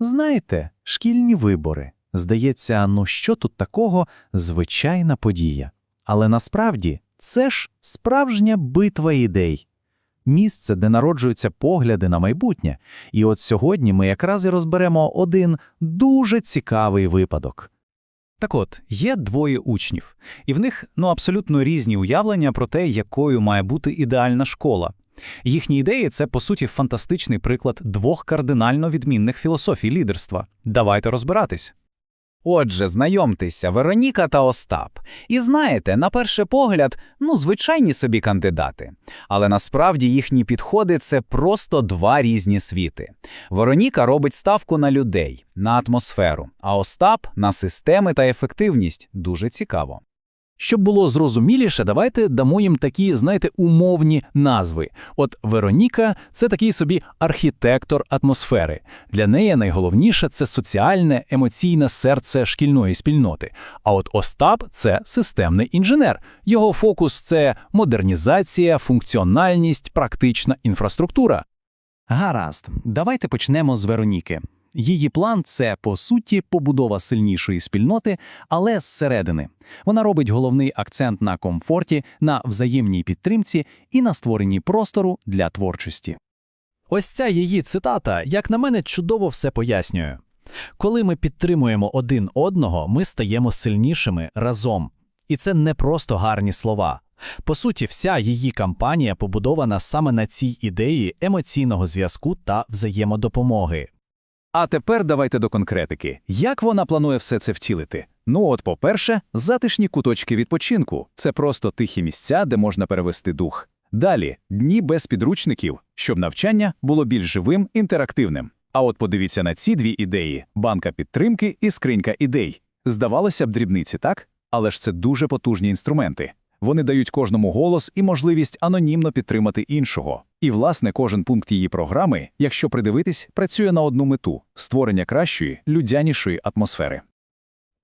Знаєте, шкільні вибори. Здається, ну що тут такого звичайна подія. Але насправді це ж справжня битва ідей. Місце, де народжуються погляди на майбутнє. І от сьогодні ми якраз і розберемо один дуже цікавий випадок. Так от, є двоє учнів, і в них ну, абсолютно різні уявлення про те, якою має бути ідеальна школа. Їхні ідеї це, по суті, фантастичний приклад двох кардинально відмінних філософій лідерства. Давайте розбиратись. Отже, знайомтеся, Вероніка та Остап. І знаєте, на перший погляд, ну, звичайні собі кандидати. Але насправді їхні підходи це просто два різні світи. Вероніка робить ставку на людей, на атмосферу, а Остап на системи та ефективність. Дуже цікаво. Щоб було зрозуміліше, давайте дамо їм такі, знаєте, умовні назви. От Вероніка це такий собі архітектор атмосфери. Для неї найголовніше це соціальне, емоційне серце шкільної спільноти. А от Остап це системний інженер. Його фокус це модернізація, функціональність, практична інфраструктура. Гаразд, давайте почнемо з Вероніки. Її план це, по суті, побудова сильнішої спільноти, але зсередини. Вона робить головний акцент на комфорті, на взаємній підтримці і на створенні простору для творчості. Ось ця її цитата, як на мене, чудово все пояснює. Коли ми підтримуємо один одного, ми стаємо сильнішими разом. І це не просто гарні слова. По суті, вся її кампанія побудована саме на цій ідеї емоційного зв'язку та взаємодопомоги. А тепер давайте до конкретики. Як вона планує все це втілити? Ну от, по-перше, затишні куточки відпочинку це просто тихі місця, де можна перевести дух. Далі дні без підручників, щоб навчання було більш живим, інтерактивним. А от подивіться на ці дві ідеї: банка підтримки і скринька ідей. Здавалося б, дрібниці, так? Але ж це дуже потужні інструменти. Вони дають кожному голос і можливість анонімно підтримати іншого. І, власне, кожен пункт її програми, якщо придивитись, працює на одну мету створення кращої, людянішої атмосфери.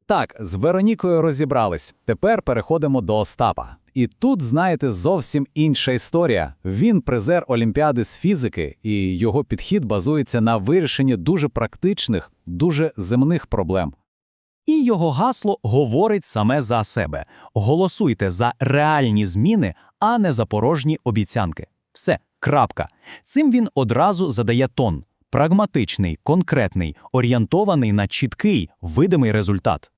Так, з Веронікою розібрались. Тепер переходимо до Остапа. І тут, знаєте, зовсім інша історія. Він призер Олімпіади з фізики, і його підхід базується на вирішенні дуже практичних, дуже земних проблем. І його гасло говорить саме за себе. Голосуйте за реальні зміни, а не за порожні обіцянки. Все, крапка. Цим він одразу задає тон. Прагматичний, конкретний, орієнтований на чіткий, видимий результат.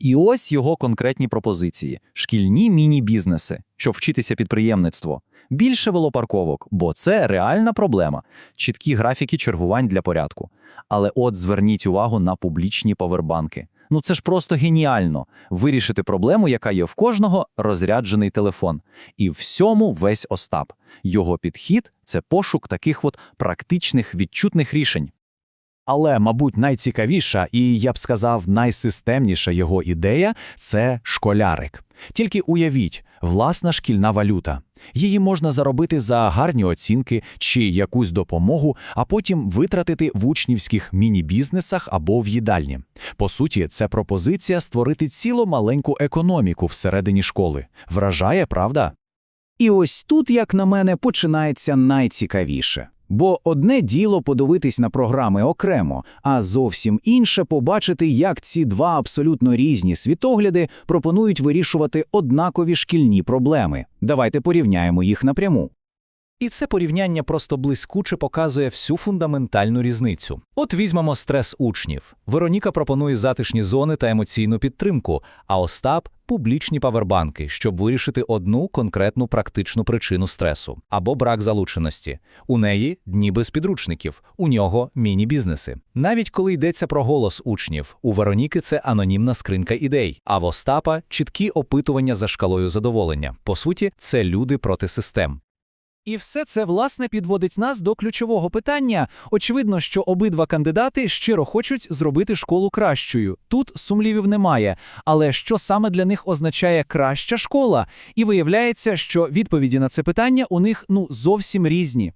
І ось його конкретні пропозиції: шкільні міні-бізнеси, щоб вчитися підприємництво, більше велопарковок, бо це реальна проблема, чіткі графіки чергувань для порядку. Але от зверніть увагу на публічні повербанки. Ну це ж просто геніально вирішити проблему, яка є в кожного розряджений телефон. І всьому весь Остап. Його підхід це пошук таких от практичних відчутних рішень. Але, мабуть, найцікавіша і, я б сказав, найсистемніша його ідея це школярик. Тільки уявіть, власна шкільна валюта. Її можна заробити за гарні оцінки чи якусь допомогу, а потім витратити в учнівських міні-бізнесах або в їдальні. По суті, це пропозиція створити цілу маленьку економіку всередині школи. Вражає, правда? І ось тут, як на мене, починається найцікавіше. Бо одне діло подивитись на програми окремо, а зовсім інше побачити, як ці два абсолютно різні світогляди пропонують вирішувати однакові шкільні проблеми. Давайте порівняємо їх напряму. І це порівняння просто блискуче показує всю фундаментальну різницю. От візьмемо стрес учнів. Вероніка пропонує затишні зони та емоційну підтримку, а Остап публічні павербанки, щоб вирішити одну конкретну практичну причину стресу або брак залученості. У неї дні без підручників, у нього міні-бізнеси. Навіть коли йдеться про голос учнів, у Вероніки це анонімна скринка ідей, а в Остапа чіткі опитування за шкалою задоволення. По суті, це люди проти систем. І все це власне підводить нас до ключового питання. Очевидно, що обидва кандидати щиро хочуть зробити школу кращою. Тут сумлівів немає. Але що саме для них означає краща школа? І виявляється, що відповіді на це питання у них ну зовсім різні.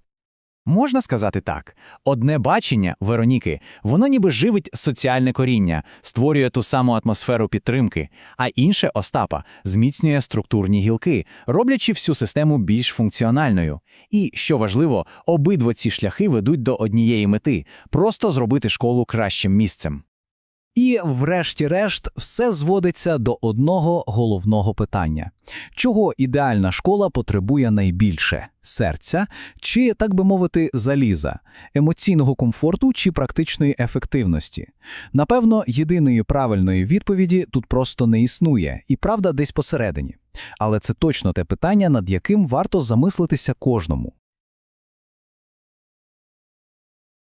Можна сказати так. Одне бачення Вероніки, воно ніби живить соціальне коріння, створює ту саму атмосферу підтримки, а інше Остапа зміцнює структурні гілки, роблячи всю систему більш функціональною. І, що важливо, обидва ці шляхи ведуть до однієї мети просто зробити школу кращим місцем. І, врешті-решт, все зводиться до одного головного питання: чого ідеальна школа потребує найбільше серця, чи, так би мовити, заліза, емоційного комфорту чи практичної ефективності? Напевно, єдиної правильної відповіді тут просто не існує, і правда десь посередині. Але це точно те питання, над яким варто замислитися кожному.